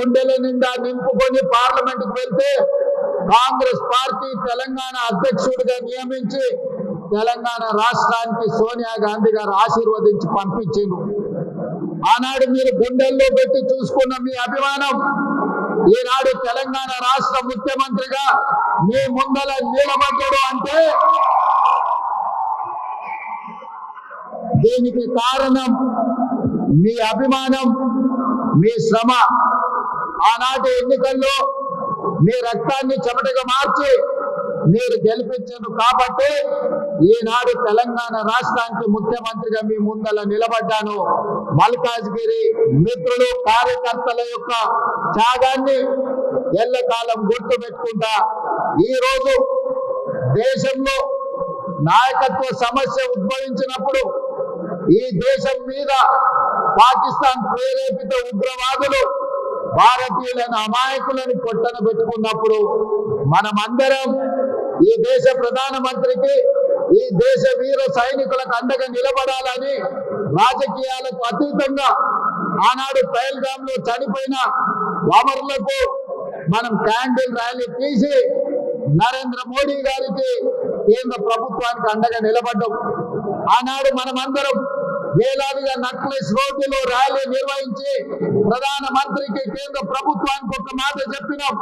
గుండెల నిండా నింపుకొని పార్లమెంట్కు వెళ్తే కాంగ్రెస్ పార్టీ తెలంగాణ అధ్యక్షుడిగా నియమించి తెలంగాణ రాష్ట్రానికి సోనియా గాంధీ గారు ఆశీర్వదించి పంపించిండు ఆనాడు మీరు గుండెల్లో పెట్టి చూసుకున్న మీ అభిమానం ఈనాడు తెలంగాణ రాష్ట్ర ముఖ్యమంత్రిగా మీ ముందల నిలబడ్డాడు అంటే దీనికి కారణం మీ అభిమానం మీ శ్రమ. ఆనాటి ఎన్నికల్లో మీ రక్తాన్ని చెమటగా మార్చి మీరు గెలిపించారు కాబట్టి ఈనాడు తెలంగాణ రాష్ట్రానికి ముఖ్యమంత్రిగా మీ ముందల నిలబడ్డాను. మల్కాజ్గిరి మిత్రులు కార్యకర్తల యొక్క త్యాగాన్ని ఎల్లకాలం గుర్తు పెట్టుకుంటా ఈ రోజు దేశంలో నాయకత్వ సమస్య ఉద్భవించినప్పుడు ఈ దేశం మీద పాకిస్తాన్ ప్రేరేపిత ఉగ్రవాదులు భారతీయులను అమాయకులను పొట్టన పెట్టుకున్నప్పుడు మనమందరం ఈ దేశ ప్రధానమంత్రికి ఈ దేశ వీర సైనికులకు అండగా నిలబడాలని రాజకీయాలకు అతీతంగా ఆనాడు పహల్గామ్లో చనిపోయిన వామరులకు మనం క్యాండిల్ ర్యాలీ తీసి నరేంద్ర మోడీ గారికి కేంద్ర ప్రభుత్వానికి అండగా నిలబడ్డం. ఆనాడు మనమందరం వేలాదిగా నక్లెస్ రోడ్డులో ర్యాలీ నిర్వహించి ప్రధానమంత్రికి కేంద్ర ప్రభుత్వానికి ఒక మాట చెప్పినాం.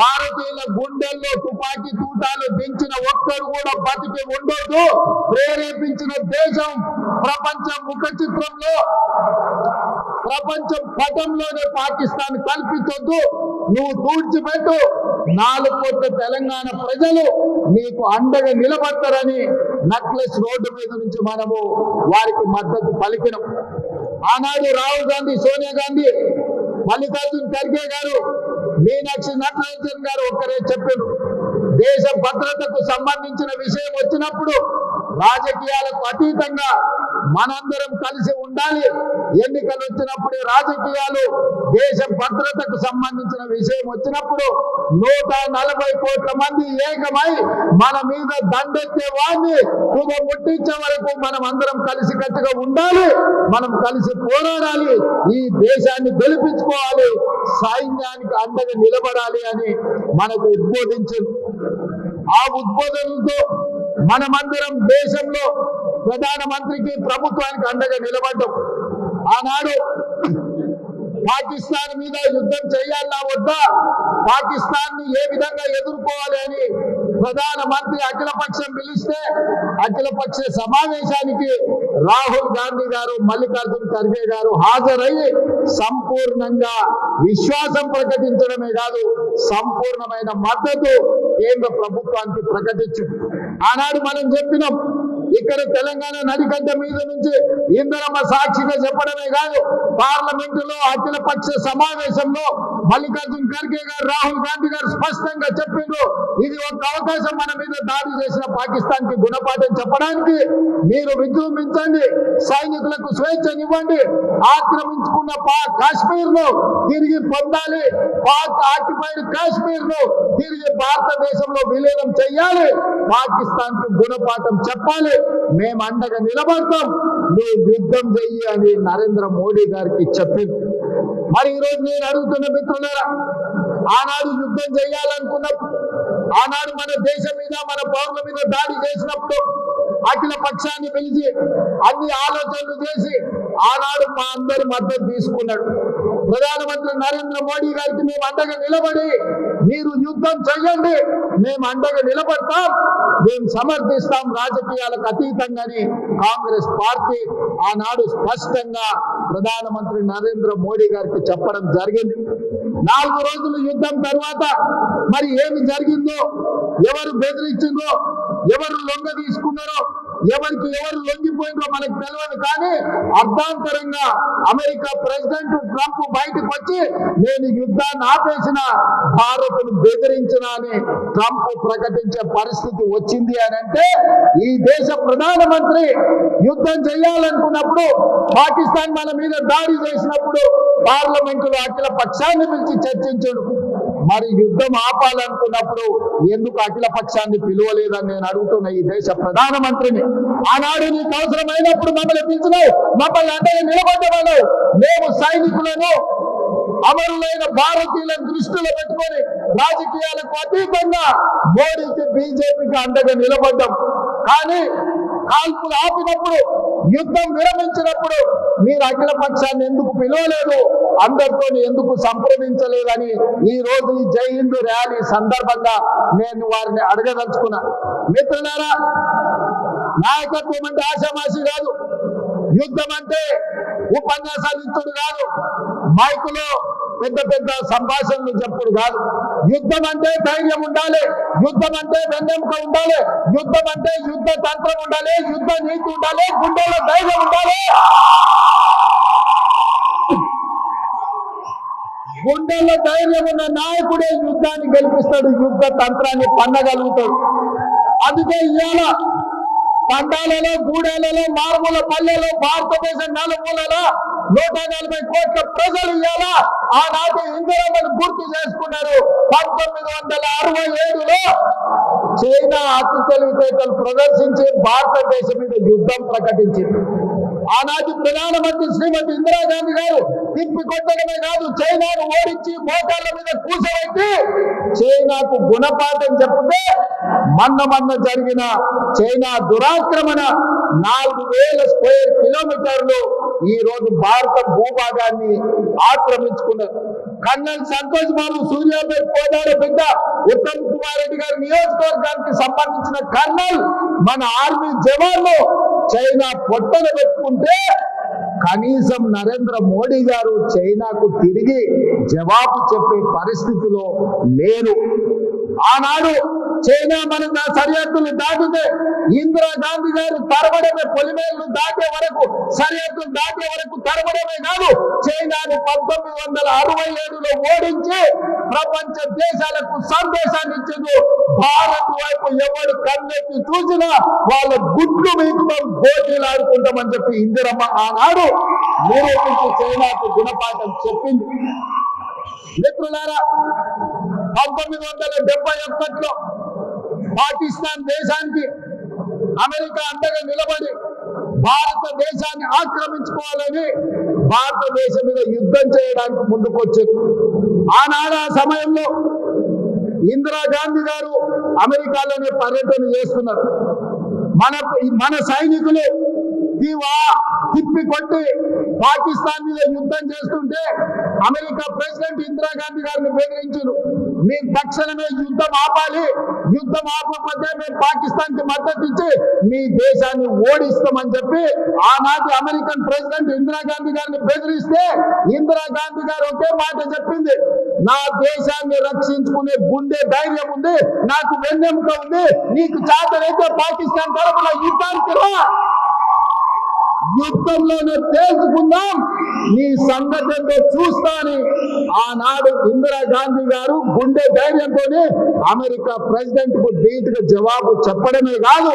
భారతీయుల గుండెల్లో తుపాకీ తూటాలు దించిన ఒక్కరు కూడా బతికి ఉండొద్దు. ప్రేరేపించిన దేశం ప్రపంచ ముఖ చిత్రంలో ప్రపంచం పటంలోనే పాకిస్తాన్ కల్పించొద్దు. నువ్వు తూడ్చిపెట్టు. నాలుగు కోట్ల తెలంగాణ ప్రజలు మీకు అండగా నిలబడతారని నక్లెస్ రోడ్డు మీద నుంచి మనము వారికి మద్దతు పలికినాం. ఆనాడు రాహుల్ గాంధీ సోనియా గాంధీ మల్లికార్జున్ ఖర్గే గారు మీనాక్షి నటరాజన్ గారు ఒక్కరే చెప్పారు దేశ భద్రతకు సంబంధించిన విషయం వచ్చినప్పుడు రాజకీయాలకు అతీతంగా మనందరం కలిసి ఉండాలి. ఎన్నికలు వచ్చినప్పుడు రాజకీయాలు దేశ భద్రతకు సంబంధించిన విషయం వచ్చినప్పుడు నూట నలభై కోట్ల మంది ఏకమై మన మీద దండెత్తే వాడిని తుద ముట్టించే వరకు మనం అందరం కలిసి కట్టుగా ఉండాలి. మనం కలిసి పోరాడాలి. ఈ దేశాన్ని గెలిపించుకోవాలి. సైన్యానికి అండగా నిలబడాలి అని మనకు ఉద్బోధించింది ఆ ఉద్బోధనతో మనమందరం దేశంలో ప్రధానమంత్రికి ప్రభుత్వానికి అండగా నిలబడ్డం. ఆనాడు పాకిస్తాన్ మీద యుద్ధం చేయాలా వద్దా? పాకిస్తాన్ని ఏ విధంగా ఎదుర్కోవాలి అని ప్రధానమంత్రి అఖిలపక్షం పిలిస్తే అఖిలపక్ష సమావేశానికి రాహుల్ గాంధీ గారు మల్లికార్జున్ ఖర్గే గారు హాజరయ్యి సంపూర్ణంగా విశ్వాసం ప్రకటించడమే కాదు సంపూర్ణమైన మద్దతు కేంద్ర ప్రభుత్వానికి ప్రకటించింది ఆనాడు మనం చెప్పినాం ఇక్కడ తెలంగాణ నడిగడ్డ మీద నుంచి ఇందరమ్మ సాక్షిగా చెప్పడమే కాదు పార్లమెంటులో అఖిల పక్ష సమావేశంలో మల్లికార్జున్ ఖర్గే గారు రాహుల్ గాంధీ గారు స్పష్టంగా చెప్పిండ్రు ఇది ఒక అవకాశం మన మీద దాడి చేసిన పాకిస్తాన్కి గుణపాఠం చెప్పడానికి. మీరు విజృంభించండి సైనికులకు స్వేచ్ఛనివ్వండి ఆక్రమించుకున్న పాక్ కాశ్మీర్ను తిరిగి పొందాలి పాక్ ఆక్యుపైడ్ కాశ్మీర్ను తిరిగి భారతదేశంలో విలీనం చెయ్యాలి పాకిస్తాన్కు గుణపాఠం చెప్పాలి. మేము అండగా నిలబడతాం. నువ్వు యుద్ధం చెయ్యి అని నరేంద్ర మోడీ గారికి చెప్పింది మరి ఈ రోజు నేను అడుగుతున్న మిత్రులారా ఆనాడు యుద్ధం చేయాలనుకున్నప్పుడు ఆనాడు మన దేశం మీద మన పౌరుల మీద దాడి చేసినప్పుడు అఖిల పక్షాన్ని పిలిచి అన్ని ఆలోచనలు చేసి ఆనాడు మా అందరి మద్దతు తీసుకున్నాడు. ప్రధానమంత్రి నరేంద్ర మోడీ గారికి మేము అండగా నిలబడి మీరు యుద్ధం చేయండి మేము అండగా నిలబడతాం మేము సమర్థిస్తాం రాజకీయాలకు అతీతంగాని కాంగ్రెస్ పార్టీ ఆనాడు స్పష్టంగా ప్రధానమంత్రి నరేంద్ర మోడీ గారికి చెప్పడం జరిగింది. నాలుగు రోజులు యుద్ధం తర్వాత మరి ఏమి జరిగిందో ఎవరు బెదిరించిందో ఎవరు లొంగ తీసుకున్నారో ఎవరికి ఎవరు లొంగిపోయిందో మనకు తెలియదు కానీ అర్థాంతరంగా అమెరికా ప్రెసిడెంట్ ట్రంప్ బయటకు వచ్చి నేను యుద్ధాన్ని ఆపేసిన భారత్ను బెదిరించిన అని ట్రంప్ ప్రకటించే పరిస్థితి వచ్చింది అని అంటే ఈ దేశ ప్రధానమంత్రి యుద్ధం చేయాలనుకున్నప్పుడు పాకిస్తాన్ మన మీద దాడి చేసినప్పుడు పార్లమెంటులో అఖిల పక్షాన్ని పిలిచి చర్చించాడు. మరి యుద్ధం ఆపాలనుకున్నప్పుడు ఎందుకు అఖిల పక్షాన్ని పిలువలేదని నేను అడుగుతున్న ఈ దేశ ప్రధానమంత్రిని ఆనాడు నీకు అవసరమైనప్పుడు మమ్మల్ని పిలిచినావు మమ్మల్ని అంటే నిలబడ్డవాడు మేము సైనికులను అమరులైన భారతీయులను దృష్టిలో పెట్టుకొని రాజకీయాలకు అతీతంగా మోడీకి బీజేపీకి అండగా నిలబడ్డాం. కానీ కాల్పులు ఆపినప్పుడు యుద్ధం విరమించినప్పుడు మీరు అఖిల పక్షాన్ని ఎందుకు పిలవలేదు? అందరితో ఎందుకు సంప్రదించలేదని ఈ రోజు ఈ జై హిందూ ర్యాలీ సందర్భంగా నేను వారిని అడగదలుచుకున్నా. మిత్రులారా నాయకత్వం అంటే ఆశామాషి కాదు. యుద్ధం అంటే ఉపన్యాసాలు ఇచ్చుడు కాదు. మైకులో పెద్ద పెద్ద సంభాషణలు చెప్పుడు కాదు. యుద్ధం అంటే ధైర్యం ఉండాలి. యుద్ధం అంటే వెన్నెముక ఉండాలి. యుద్ధం అంటే యుద్ధ తంత్రం ఉండాలి. యుద్ధ నీతి ఉండాలి. గుండెలో ధైర్యం ఉండాలి. గుండెల్లో ధైర్యం ఉన్న నాయకుడే యుద్ధాన్ని గెలిపిస్తాడు. యుద్ధ తంత్రాన్ని పన్నగలుగుతాడు. అందుకే ఇవాళ పట్టాలలో గూడెలలో మారుమూల పల్లెలో భారతదేశం నలుమూలలో నూట నలభై కోట్ల ప్రజలు ఇవాళ ఆనాటి ఇందిరమ్మను గుర్తు చేసుకున్నారు. పంతొమ్మిది వందల అరవై ఏడులో చైనా అతి తెలివితేటలు ప్రదర్శించి భారతదేశం మీద యుద్ధం ప్రకటించింది. ఆనాటి ప్రధానమంత్రి శ్రీమతి ఇందిరాగాంధీ గారు తిప్పి కొట్టడమే కాదు చైనాను ఓడించి మోకాళ్ళ మీద కూర్చోబెట్టి చైనాకు గుణపాఠం చెప్తే మన్న మన్న జరిగిన చైనా దురాక్రమణ నాలుగు వేల స్క్వేర్ కిలోమీటర్లు ఈ రోజు భారత భూభాగాన్ని ఆక్రమించుకున్నారు కర్నల్ సంతోష్ బాబు సూర్యాపేట కోదాడ బిడ్డ ఉత్తమ్ కుమార్ రెడ్డి గారి నియోజకవర్గానికి సంబంధించిన కర్నల్ మన ఆర్మీ జవాన్లు చైనా పొట్టన పెట్టుకుంటే కనీసం నరేంద్ర మోడీ గారు చైనాకు తిరిగి జవాబు చెప్పే పరిస్థితిలో లేరు. ఆనాడు చైనా మన సరిహద్దులు దాటితే ఇందిరా గాంధీ గారు తరబడమే పొలిమేళ్ళు దాటే వరకు సరిహద్దులు దాటే వరకు తరబడమే కాదు చైనాను పంతొమ్మిది వందల అరవై ఏడులో ఓడించి ప్రపంచ దేశాలకు సందేశాన్ని ఇచ్చింది. భారత్ వైపు ఎవరు కన్నెత్తి చూసినా వాళ్ళ గుడ్లు మీకు పోటీలు ఆడుకుంటామని చెప్పి ఇందిరమ్మ ఆనాడు నిరూపించి చైనాకు గుణపాఠం చెప్పింది. మిత్రులారా పంతొమ్మిది వందల డెబ్బై ఒకటిలో పాకిస్తాన్ దేశానికి అమెరికా అండగా నిలబడి భారతదేశాన్ని ఆక్రమించుకోవాలని భారతదేశం మీద యుద్ధం చేయడానికి ముందుకొచ్చింది. ఆనాడు ఆ సమయంలో ఇందిరాగాంధీ గారు అమెరికాలోనే పర్యటన చేస్తున్నారు. మన మన సైనికులు తీవా తిప్పి కొట్టి పాకిస్తాన్ మీద యుద్ధం చేస్తుంటే అమెరికా ప్రెసిడెంట్ ఇందిరాగాంధీ గారిని బెదిరించారు మేము తక్షణమే యుద్ధం ఆపాలి. యుద్ధం ఆపకపోతే మేము పాకిస్తాన్కి మద్దతు ఇచ్చి మీ దేశాన్ని ఓడిస్తామని చెప్పి ఆనాటి అమెరికన్ ప్రెసిడెంట్ ఇందిరాగాంధీ గారిని బెదిరిస్తే ఇందిరాగాంధీ గారు ఒకే మాట చెప్పింది. నా దేశాన్ని రక్షించుకునే గుండె ధైర్యం ఉంది నాకు వెన్నెముక ఉంది నీకు చేతనైతే పాకిస్తాన్ తరపున యుద్ధానికి రా. యుద్ధంలోనే తేల్చుకుందాం నీ సంఘటనతో చూస్తాని. ఆనాడు ఇందిరాగాంధీ గారు గుండె ధైర్యంతో అమెరికా ప్రెసిడెంట్కు ధీటుగా జవాబు చెప్పడమే కాదు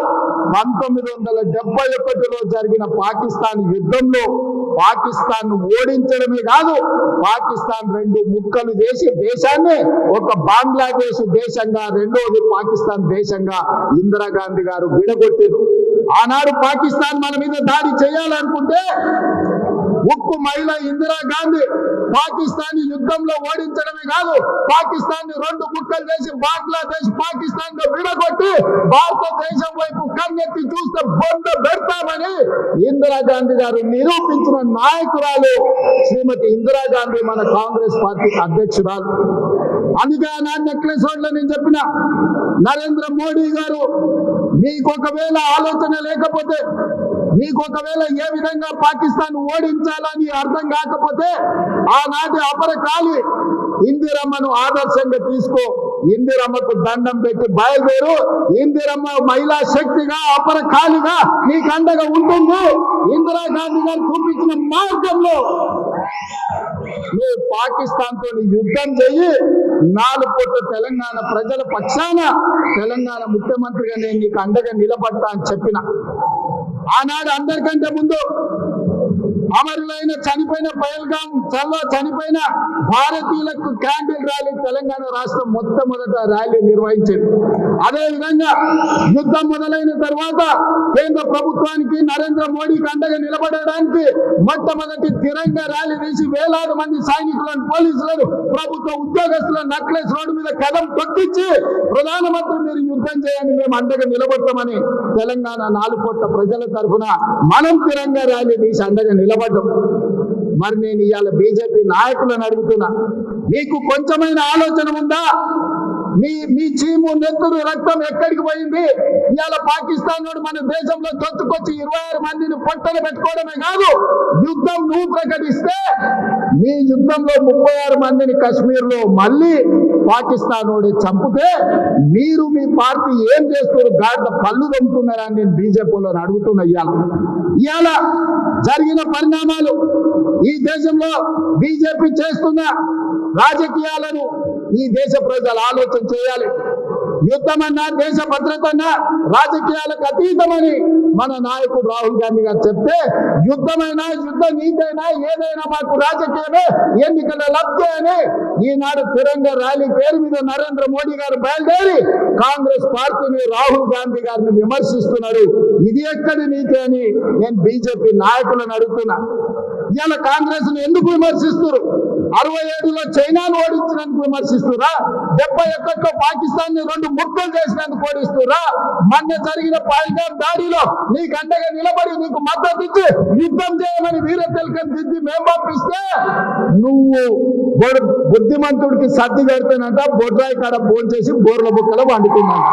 పంతొమ్మిది వందల డెబ్బై ఒకటిలో జరిగిన పాకిస్తాన్ యుద్ధంలో పాకిస్తాన్ ఓడించడమే కాదు పాకిస్తాన్ రెండు ముక్కలు చేసి దేశాన్ని ఒక బంగ్లాదేశ్ దేశంగా రెండోది పాకిస్తాన్ దేశంగా ఇందిరాగాంధీ గారు విడగొట్టారు. ఆనాడు పాకిస్తాన్ మన మీద దాడి చేయాలనుకుంటే ఉక్కు మహిళ ఇందిరాగాంధీ పాకిస్తాన్ యుద్ధంలో ఓడించడమే కాదు పాకిస్తాన్ రెండు ముక్కలు చేసి బంగ్లాదేశ్ పాకిస్తాన్లో విడగొట్టి భారతదేశం వైపు కన్నెత్తి చూస్తే బొంద పెడతామని ఇందిరాగాంధీ గారు నిరూపించిన నాయకురాలు శ్రీమతి ఇందిరాగాంధీ మన కాంగ్రెస్ పార్టీ అధ్యక్షురాలు. అందుకే నా నెక్లెస్ రోడ్లో నేను చెప్పిన నరేంద్ర మోడీ గారు మీకు ఒకవేళ ఆలోచన లేకపోతే మీకు ఒకవేళ ఏ విధంగా పాకిస్తాన్ ఓడించాలని అర్థం కాకపోతే ఆనాటి అపరకాలి ఇందిరమ్మను ఆదర్శంగా తీసుకో. ఇందిరమ్మకు దండం పెట్టి బయలుదేరు. ఇందిరమ్మ మహిళా శక్తిగా అపరకాలిగా నీకు అండగా ఉంటుంది. ఇందిరాగాంధీ గారు చూపించిన మార్గంలో నువ్వు పాకిస్తాన్తో యుద్ధం చెయ్యి. నాలుగు పూట తెలంగాణ ప్రజల పక్షాన తెలంగాణ ముఖ్యమంత్రిగా నేను నీకు అండగా నిలబడతా అని చెప్పిన. ఆనాడు అందరికంటే ముందు అమరులైన చనిపోయిన పైల్గాం చల్లో చనిపోయిన భారతీయులకు క్యాండిల్ ర్యాలీ తెలంగాణ రాష్ట్రం మొట్టమొదట ర్యాలీ నిర్వహించింది. అదే విధంగా యుద్ధం మొదలైన తర్వాత కేంద్ర ప్రభుత్వానికి నరేంద్ర మోడీకి అండగా నిలబడడానికి మొట్టమొదటి తిరంగ ర్యాలీ తీసి వేలాది మంది సైనికులను పోలీసులను ప్రభుత్వ ఉద్యోగస్తులను నక్లెస్ రోడ్డు మీద కదం తొక్కించి ప్రధానమంత్రి మీరు యుద్ధం చేయండి మేము అండగా నిలబడతామని తెలంగాణ నాలుగు కోట్ల ప్రజల తరఫున మనం తిరంగ ర్యాలీ తీసి అండగా నిలబడ్డాం. మరి నేను ఇవాళ బీజేపీ నాయకులను అడుగుతున్నా. మీకు కొంచెమైన ఆలోచన ఉందా? మీ మీ చీము నెత్తురు రక్తం ఎక్కడికి పోయింది? ఇవాళ పాకిస్తాన్ వాడు మన దేశంలో తొత్తుకొచ్చి ఇరవై ఆరు మందిని పొట్టలు పెట్టుకోవడమే కాదు యుద్ధం నువ్వు ప్రకటిస్తే నీ యుద్ధంలో ముప్పై ఆరు మందిని కశ్మీర్లో మళ్ళీ పాకిస్తాన్ చంపితే మీరు మీ పార్టీ ఏం చేస్తారు? గాడిద పళ్ళు దొంగతున్నారని నేను బీజేపీలో అడుగుతున్నా ఇవాళ ఇవాళ జరిగిన పరిణామాలు ఈ దేశంలో బీజేపీ చేస్తున్న రాజకీయాలను ఈ దేశ ప్రజలు ఆలోచన చేయాలి. యుద్ధమన్నా దేశ భద్రతన్నా రాజకీయాలకు అతీతమని మన నాయకుడు రాహుల్ గాంధీ గారు చెప్తే యుద్ధమైనా యుద్ధ నీతైనా ఏదైనా మాకు రాజకీయమే ఎన్నికల లబ్ధి అని ఈనాడు తిరంగ ర్యాలీ పేరు మీద నరేంద్ర మోడీ గారు బయలుదేరి కాంగ్రెస్ పార్టీని రాహుల్ గాంధీ గారిని విమర్శిస్తున్నారు. ఇది ఎక్కడి నీతి అని నేను బీజేపీ నాయకులను అడుగుతున్నా. ఇవాళ కాంగ్రెస్ను ఎందుకు విమర్శిస్తున్నారు? అరవై ఏడులో చైనాను ఓడించినందుకు విమర్శిస్తురా? డెబ్బై ఒకటిలో పాకిస్తాన్ని రెండు ముక్కలు చేసినందుకు ఓడిస్తురా? మొన్న జరిగిన పైగాం దాడిలో నీకు అండగా నిలబడి నీకు మద్దతు ఇచ్చి యుద్ధం చేయమని వీర తిలకం దిద్ది మేము పంపిస్తే నువ్వు బుద్ధిమంతుడికి సర్ది పెడతానంట బొడ్రాయి కాడ ఫోన్ చేసి బోర్ల బుక్కలో వండుకున్నాను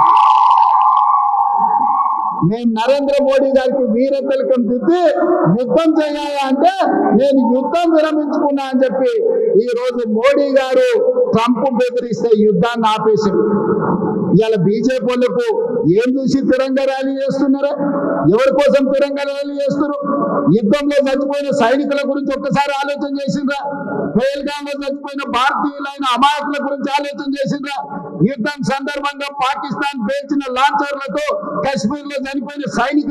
నేను నరేంద్ర మోడీ గారికి వీర తిలకం దిద్ది యుద్ధం చేయాలి అంటే నేను యుద్ధం విరమించుకున్నా అని చెప్పి ఈ రోజు మోడీ గారు ట్రంప్ బెదిరిస్తే యుద్ధాన్ని ఆపేసి ఇవాళ బీజేపీ వాళ్ళకు ఏం చూసి తిరంగ ర్యాలీ చేస్తున్నారా? ఎవరి కోసం తిరంగ ర్యాలీ చేస్తున్నారు? యుద్ధంలో చచ్చిపోయిన సైనికుల గురించి ఒక్కసారి ఆలోచన చేసిండ్రా? పేల్గాంలో చచ్చిపోయిన భారతీయులైన అమాయకుల గురించి ఆలోచన చేసిండ్రా? యుద్ధం సందర్భంగా పాకిస్తాన్ పేల్చిన లాంచర్లతో కశ్మీర్లో చనిపోయిన సైనిక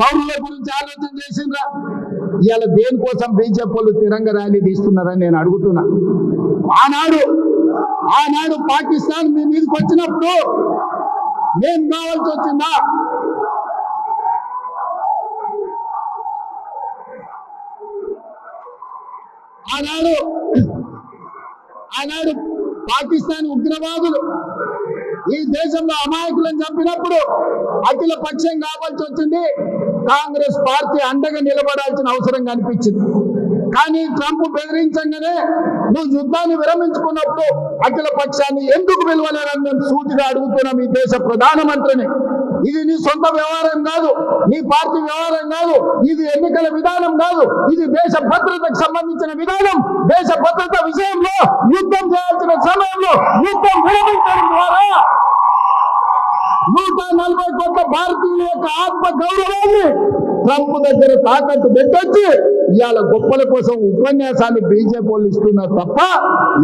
పౌరుల గురించి ఆలోచన చేసిండ్రా? ఇవాళ దేనికోసం బీజేపీ వాళ్ళు తిరంగ ర్యాలీ తీస్తున్నారని నేను అడుగుతున్నా. ఆనాడు ఆనాడు పాకిస్తాన్ మీ మీదకి వచ్చినప్పుడు ఏం కావాల్సి వచ్చిందా? ఆనాడు ఆనాడు పాకిస్తాన్ ఉగ్రవాదులు ఈ దేశంలో అమాయకులను చంపినప్పుడు అఖిల పక్షం కావాల్సి వచ్చింది. కాంగ్రెస్ పార్టీ అండగా నిలబడాల్సిన అవసరం కనిపించింది. కానీ ట్రంప్ బెదిరించగానే నువ్వు యుద్ధాన్ని విరమించుకున్నప్పుడు అఖిల పక్షాన్ని ఎందుకు పిలవలేరని మేము సూటిగా అడుగుతున్నాం ఈ దేశ ప్రధానమంత్రిని. ఇది నీ సొంత వ్యవహారం కాదు నీ పార్టీ వ్యవహారం కాదు ఇది ఎన్నికల విధానం కాదు ఇది దేశ భద్రతకు సంబంధించిన విధానం. దేశ భద్రత విషయంలో యుద్ధం చేయాల్సిన సమయంలో యుద్ధం విరమించడం ద్వారా నూట నలభై కోట్ల భారతీయుల యొక్క ఆత్మ గౌరవాన్ని ట్రంప్ దగ్గర తాకట్టు పెట్టొచ్చి ఇవాళ గొప్పల కోసం ఉపన్యాసాన్ని బీజేపీ వాళ్ళు ఇస్తున్నారు తప్ప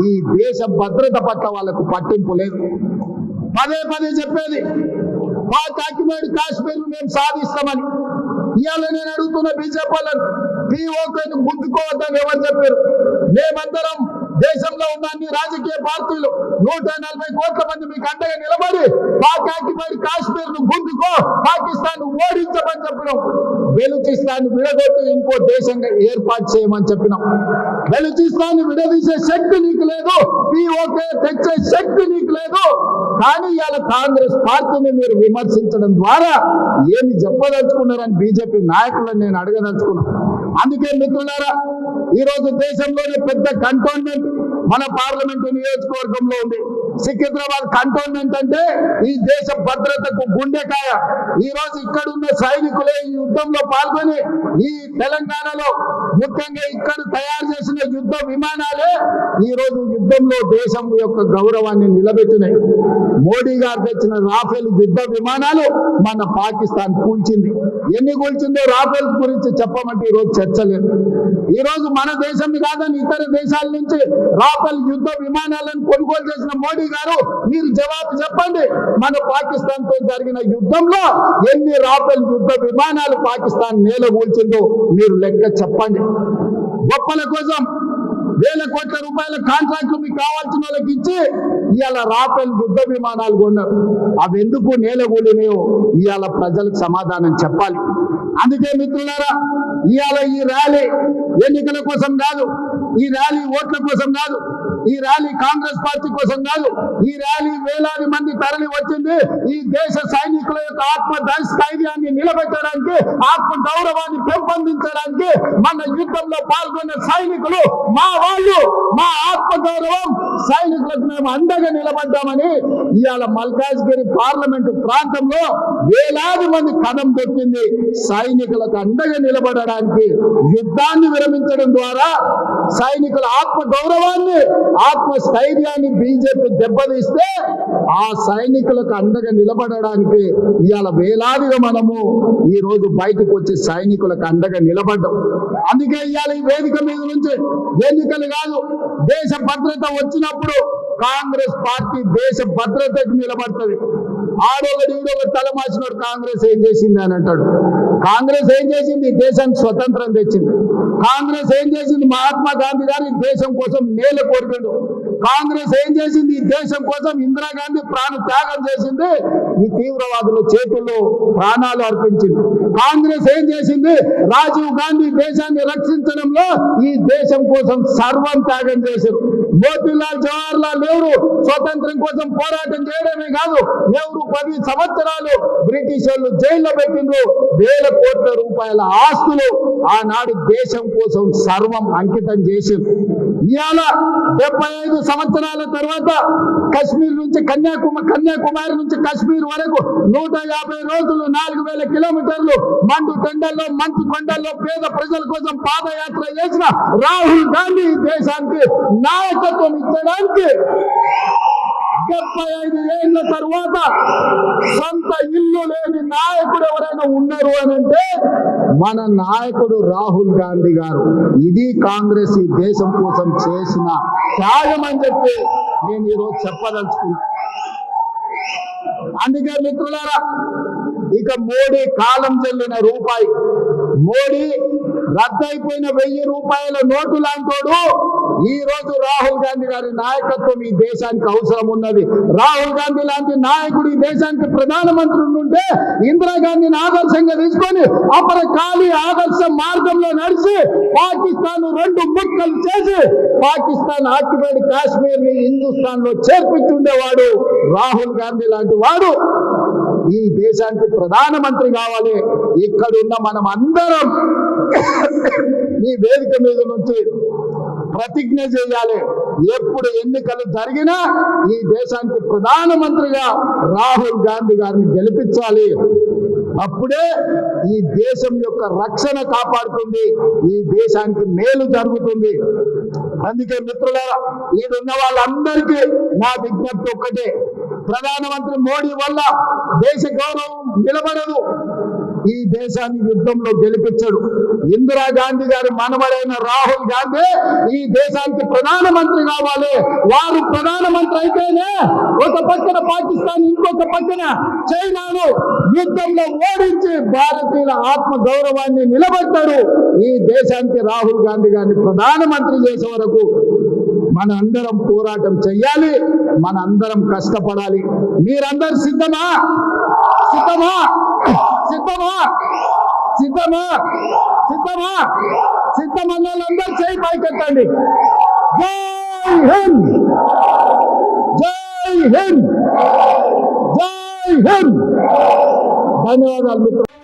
ఈ దేశ భద్రత పట్ల వాళ్ళకు పట్టింపు లేదు. పదే పదే చెప్పేది మా కాకినాడ కాశ్మీర్ మేము సాధిస్తామని. ఇవాళ నేను అడుగుతున్న బీజేపీ వాళ్ళని పీఓకేను గుద్దుకోవద్దని ఎవరు చెప్పారు? మేమందరం దేశంలో ఉన్న అన్ని రాజకీయ పార్టీలు నూట నలభై కోట్ల మంది మీకు అండగా నిలబడి పాకాకిపడి కాశ్మీర్ను గుంజుకో పాకిస్తాన్ ఓడించమని చెప్పినాం. బెలూచిస్తాన్ విడగొట్టి ఇంకో దేశంగా ఏర్పాటు చేయమని చెప్పినాం. బెలూచిస్తాన్ విడదీసే శక్తి నీకు లేదు పిఓకే తెచ్చే శక్తి నీకు లేదు. కానీ ఇవాళ కాంగ్రెస్ పార్టీని మీరు విమర్శించడం ద్వారా ఏమి చెప్పదలుచుకున్నారని బీజేపీ నాయకులను నేను అడగదలుచుకున్నాను. అందుకే మిత్రులారా ఈ రోజు దేశంలోనే పెద్ద కంటోన్మెంట్ మన పార్లమెంటు నియోజకవర్గంలో ఉంది. సికింద్రాబాద్ కంటోన్మెంట్ అంటే ఈ దేశ భద్రతకు గుండెకాయ. ఈ రోజు ఇక్కడ ఉన్న సైనికులే ఈ యుద్ధంలో పాల్గొని ఈ తెలంగాణలో ముఖ్యంగా ఇక్కడ తయారు చేసిన యుద్ధ విమానాలే ఈ రోజు యుద్ధంలో దేశం యొక్క గౌరవాన్ని నిలబెట్టినాయి. మోడీ గారు తెచ్చిన రాఫెల్ యుద్ధ విమానాలు మన పాకిస్తాన్ కూల్చింది. ఎన్ని కూల్చిందో రాఫెల్ గురించి చెప్పమంటే ఈ రోజు చర్చ లేదు. ఈ రోజు మన దేశం కాదని ఇతర దేశాల నుంచి రాఫెల్ యుద్ధ విమానాలను కొనుగోలు చేసిన మోడీ మోడీ గారు మీరు జవాబు చెప్పండి. మన పాకిస్తాన్తో జరిగిన యుద్ధంలో ఎన్ని రాఫెల్ యుద్ధ విమానాలు పాకిస్తాన్ నేల కూల్చిందో మీరు లెక్క చెప్పండి. గొప్పల కోసం వేల కోట్ల రూపాయల కాంట్రాక్ట్లు మీకు కావాల్సిన వాళ్ళకి ఇచ్చి ఇవాళ రాఫెల్ యుద్ధ విమానాలు కొన్నారు. అవి ఎందుకు నేల కూలినాయో ఇవాళ ప్రజలకు సమాధానం చెప్పాలి. అందుకే మిత్రులారా ఇవాళ ఈ ర్యాలీ ఎన్నికల కోసం కాదు ఈ ర్యాలీ ఓట్ల కోసం కాదు ఈ ర్యాలీ కాంగ్రెస్ పార్టీ కోసం కాదు ఈ ర్యాలీ వేలాది మంది తరలి వచ్చింది. ఈ దేశ సైనికుల యొక్క ఆత్మ ధైర్యాన్ని నిలబెట్టడానికి ఆత్మ గౌరవాన్ని పెంపొందించడానికి మన యుద్ధంలో పాల్గొన్న సైనికులు మా వాళ్ళు మా ఆత్మ గౌరవం. సైనికులకు మేము అండగా నిలబడ్డామని ఇవాళ మల్కాజ్గిరి పార్లమెంట్ ప్రాంతంలో వేలాది మంది కథం దొక్కింది. సైనికులకు అండగా నిలబడడానికి యుద్ధాన్ని విరమించడం ద్వారా సైనికుల ఆత్మ గౌరవాన్ని ఆత్మస్థైర్యాన్ని బీజేపీ దెబ్బతీస్తే ఆ సైనికులకు అండగా నిలబడడానికి ఇవాళ వేలాదిగా మనము ఈ రోజు బయటకు వచ్చి సైనికులకు అండగా నిలబడ్డాం. అందుకే ఇవాళ ఈ వేదిక మీద నుంచి ఎన్నికలు కాదు దేశ భద్రత వచ్చినప్పుడు కాంగ్రెస్ పార్టీ దేశ భద్రతకు నిలబడుతుంది. ఆడొకటి ఈడొకటి తలమాసినోడు కాంగ్రెస్ ఏం చేసింది అని అంటాడు. కాంగ్రెస్ ఏం చేసింది? దేశానికి స్వతంత్రం తెచ్చింది. కాంగ్రెస్ ఏం చేసింది? మహాత్మా గాంధీ గారు దేశం కోసం నేల కోరికండు కాంగ్రెస్ ఏం చేసింది? ఈ దేశం కోసం ఇందిరాగాంధీ ప్రాణ త్యాగం చేసింది. ఈ తీవ్రవాదుల చేతుల్లో ప్రాణాలు అర్పించింది. కాంగ్రెస్ ఏం చేసింది? రాజీవ్ గాంధీ దేశాన్ని రక్షించడంలో ఈ దేశం కోసం సర్వం త్యాగం చేశారు మోతీలాల్ జవహర్లాల్ నెహ్రూ స్వతంత్రం కోసం పోరాటం చేయడమే కాదు నెహ్రూ పది సంవత్సరాలు బ్రిటిష్ వాళ్ళు జైల్లో పెట్టిండ్రు. వేల కోట్ల రూపాయల ఆస్తులు ఆనాడు దేశం కోసం సర్వం అంకితం చేసింది. ఇవాళ డెబ్బై ఐదు సంవత్సరాల తర్వాత కశ్మీర్ నుంచి కన్యాకుమారి కన్యాకుమారి నుంచి కశ్మీర్ వరకు నూట యాభై రోజులు నాలుగు వేల కిలోమీటర్లు మండు టెండల్లో మంచు కొండల్లో పేద ప్రజల కోసం పాదయాత్ర చేసిన రాహుల్ గాంధీ ఈ దేశానికి నాయకత్వం ఇచ్చడానికి డెబ్బై ఐదు ఏళ్ళ తర్వాత సొంత ఇల్లు లేని నాయకుడు ఎవరైనా ఉన్నారు అని అంటే మన నాయకుడు రాహుల్ గాంధీ గారు. ఇది కాంగ్రెస్ ఈ దేశం కోసం చేసిన త్యాగం అని చెప్పి నేను ఈరోజు చెప్పదలుచుకున్నా. అందుకే మిత్రులారా ఇక మోడీ కాలం చెల్లిన రూపాయి. మోడీ రద్దయిపోయిన వెయ్యి రూపాయల నోటు లాంటోడు ఈ రోజు రాహుల్ గాంధీ గారి నాయకత్వం ఈ దేశానికి అవసరం ఉన్నది. రాహుల్ గాంధీ లాంటి నాయకుడు ఈ దేశానికి ప్రధానమంత్రి ఉంటే ఇందిరాగాంధీని ఆదర్శంగా తీసుకొని అపర ఖాళీ ఆదర్శ మార్గంలో నడిచి పాకిస్తాన్ రెండు ముక్కలు చేసి పాకిస్తాన్ ఆక్యుపైడ్ కాశ్మీర్ని హిందుస్థాన్లో చేర్పించుండేవాడు రాహుల్ గాంధీ లాంటి వాడు. ఈ దేశానికి ప్రధానమంత్రి కావాలి. ఇక్కడున్న మనం అందరం ఈ వేదిక మీద నుంచి ప్రతిజ్ఞ చేయాలి. ఎప్పుడు ఎన్నికలు జరిగినా ఈ దేశానికి ప్రధానమంత్రిగా రాహుల్ గాంధీ గారిని గెలిపించాలి. అప్పుడే ఈ దేశం యొక్క రక్షణ కాపాడుతుంది. ఈ దేశానికి మేలు జరుగుతుంది. అందుకే మిత్రులారా ఈడున్న వాళ్ళందరికీ నా విజ్ఞప్తి ఒక్కటే. ప్రధానమంత్రి మోడీ వల్ల దేశ గౌరవం నిలబడదు. ఈ దేశాన్ని యుద్ధంలో గెలిపించడు. ఇందిరాగాంధీ గారి మనవడైన రాహుల్ గాంధీ ఈ దేశానికి ప్రధానమంత్రి కావాలి. వారు ప్రధానమంత్రి అయితేనే ఒక పక్కన పాకిస్తాన్ ఇంకొక పక్కన చైనాను యుద్ధంలో ఓడించి భారతీయుల ఆత్మ గౌరవాన్ని నిలబెట్టారు. ఈ దేశానికి రాహుల్ గాంధీ గారిని ప్రధానమంత్రి చేసే వరకు మన అందరం పోరాటం చెయ్యాలి మన అందరం కష్టపడాలి. మీరందరు సిద్ధమా? సిద్ధమా? సిద్ధమా? సిద్ధమా? సిద్ధమా? సిద్ధమన్న వాళ్ళందరూ చేయి పైకెత్తండి. జై హింద్! జై హింద్! జై హింద్! ధన్యవాదాలు మిత్రులు